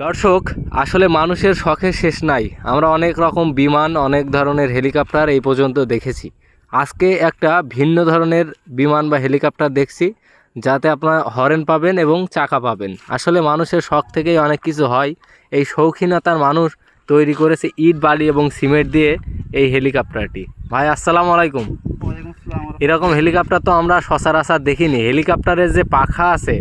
দর্শক আসলে মানুষের শখের শেষ নাই। আমরা অনেক রকম বিমান অনেক ধরনের হেলিকপ্টার এই পর্যন্ত দেখেছি। আজকে একটা ভিন্ন ধরনের বিমান বা হেলিকপ্টার দেখছি যাতে আপনার হরেন পাবেন এবং চাকা পাবেন। আসলে মানুষের শখ থেকেই অনেক কিছু হয়। এই শৌখিনতার মানুষ তৈরি করেছে ইট বালি এবং সিমেন্ট দিয়ে এই হেলিকপ্টারটি। ভাই আসসালামু আলাইকুম। এরকম হেলিকপ্টার তো আমরা সচরাচর দেখিনি। হেলিকপ্টারের যে পাখা আছে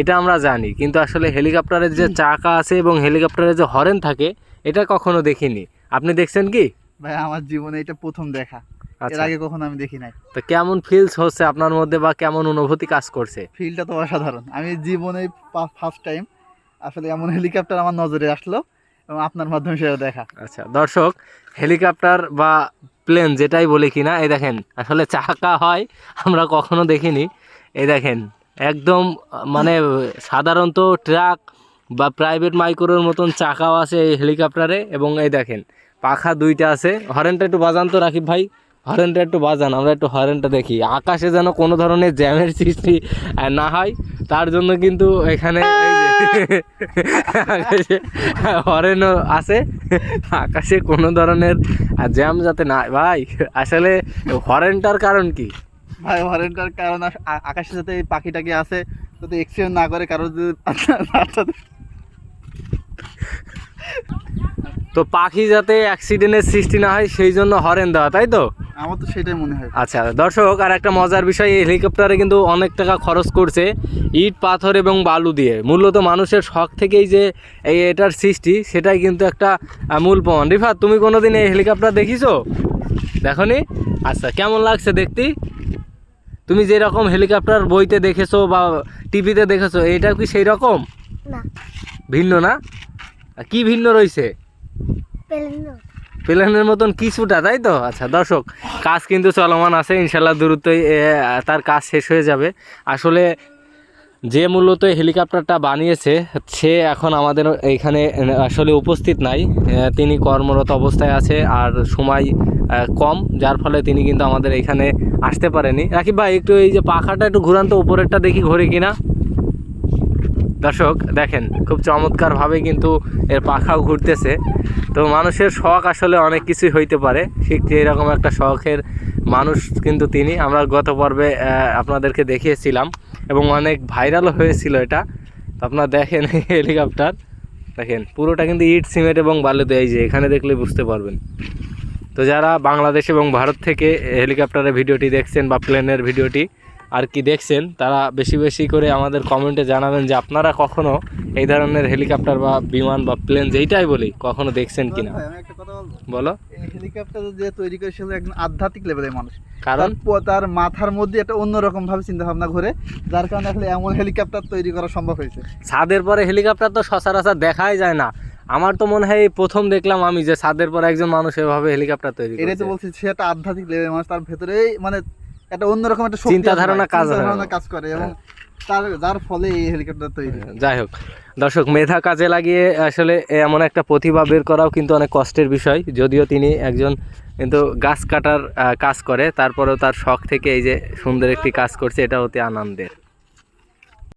এটা আমরা জানি কিন্তু আসলে হেলিকপ্টারের যে চাকা আছে এবং হেলিকপ্টারের যে হরেন থাকে এটা কখনো দেখিনি। আপনি দেখছেন কি? ভাই আমার জীবনে এটা প্রথম দেখা। এর আচ্ছা। আগে কখনো আমি দেখি নাই। তো কেমন ফিলস হচ্ছে আপনার মধ্যে বা কেমন অনুভূতি কাজ করছে? ফিলটা তো অসাধারণ। আমি জীবনে ফার্স্ট টাইম আসলে এমন হেলিকপ্টার আমার নজরে আসলো এবং আপনার মাধ্যমে সেটা দেখা। আচ্ছা দর্শক হেলিকপ্টার বা প্লেন যেটাই বলি কিনা এই দেখেন আসলে চাকা হয় আমরা কখনো দেখিনি। এই দেখেন একদম মানে সাধারণত ট্রাক বা প্রাইভেট মাইক্রোর মতন চাকাও আছে এই হেলিকপ্টারে। এবং এই দেখেন, পাখা দুইটা আছে। হরেনটা একটু বাজান তো রাকিব ভাই। হরেনটা একটু বাজান, আমরা একটু হরেনটা দেখি। আকাশে যেন কোনো ধরনের জ্যামের সৃষ্টি না হয়, তার জন্য কিন্তু এখানে হরেনও আছে। আকাশে কোনো ধরনের জ্যাম যাতে না, ভাই, আসলে হরেনটার কারণ কি? ভাই হরেনটার কারণ আস- আ- আকাশে যাতে এই পাখিটাকে আছে যাতে এক্সিডেন্ট না করে কারও যদি তো পাখি যাতে অ্যাক্সিডেন্টের সৃষ্টি না হয় সেই জন্য হরেন দেওয়া তাই তো? আমার তো সেটাই মনে হয়। আচ্ছা দর্শক আর একটা মজার বিষয় এই হেলিকপ্টারে কিন্তু অনেক টাকা খরচ করছে ইট পাথর এবং বালু দিয়ে। মূলত মানুষের শখ থেকেই যে এই এটার সৃষ্টি সেটাই কিন্তু একটা মূল প্রমাণ। রিফাত তুমি কোনোদিন এই হেলিকপ্টার দেখিছো? দেখনি? আচ্ছা কেমন লাগছে দেখতে? তুমি যেরকম হেলিকপ্টার বইতে দেখেছ বা টিভিতে দেখেছ এটা কি সেই রকম না। ভিন্ন না? কি ভিন্ন রইছে পেলেন। প্লেনের মতন কিছুটা তাই তো? আচ্ছা দর্শক কাজ কিন্তু চলমান আছে ইনশাল্লাহ দ্রুতই তার কাজ শেষ হয়ে যাবে। আসলে যে মূলত হেলিকপ্টারটা বানিয়েছে, সে এখন আমাদের এইখানে আসলে উপস্থিত নাই। তিনি কর্মরত অবস্থায় আছে আর সময় কম, যার ফলে তিনি কিন্তু আমাদের এখানে আসতে পারেনি। রাকিব ভাই, একটু এই যে পাখাটা একটু ঘুরান তো, উপরেরটা দেখি ঘুরে কিনা। দর্শক, দেখেন, খুব চমৎকারভাবে কিন্তু এর পাখাও ঘুরতেছে। তো মানুষের শখ আসলে অনেক কিছুই হইতে পারে। ঠিক এরকম একটা শখের মানুষ কিন্তু তিনি। আমরা গত পর্বে আপনাদেরকে দেখিয়েছিলাম। এবং অনেক ভাইরালও হয়েছিল এটা। তো আপনারা দেখেন হেলিকপ্টার। দেখেন, পুরোটা কিন্তু ইট, সিমেন্ট এবং বালু দেয় যে, এখানে দেখলে বুঝতে পারবেন। তো যারা বাংলাদেশ এবং ভারত থেকে হেলিকপ্টারের ভিডিওটি দেখছেন বা প্লেনের ভিডিওটি আর কি দেখছেন, তারা বেশি বেশি করে আমাদের কমেন্টে জানাবেন যে আপনারা কখনো এই ধরনের হেলিকপ্টার বা বিমান বা প্লেন যেইটাই বলি, কখনো দেখছেন কিনা। বলো। হেলিকপ্টার যে তৈরি করে সেগুলো একদম আধ্যাত্মিক লেভেলের মানুষ। কারণ? তার মাথার মধ্যে একটা অন্যরকম ভাবে চিন্তা ভাবনা ঘুরে যার কারণে আসলে এমন হেলিকপ্টার তৈরি করা সম্ভব হয়েছে। ছাদের পরে হেলিকপ্টার তো সচরাচর দেখাই যায় না। আমার তো মনে হয় প্রথম দেখলাম আমি যে ছাদের পরে একজন মানুষ এভাবে হেলিকপ্টার তৈরি এটাই তো বলছি সে একটা আধ্যাত্মিক লেভেলের মানুষ তার ভেতরে মানে একটা অন্যরকম একটা চিন্তা ধারণা কাজ ধারণা কাজ করে এবং তার যার ফলে এই হেলিকপ্টার তৈরি যাই হোক দর্শক, মেধা কাজে লাগিয়ে আসলে এমন একটা প্রতিভা বের করাও কিন্তু অনেক কষ্টের বিষয়। যদিও তিনি একজন কিন্তু গাছ কাটার কাজ করে, তারপরেও তার শখ থেকে এই যে সুন্দর একটি কাজ করছে, এটা অতি আনন্দের।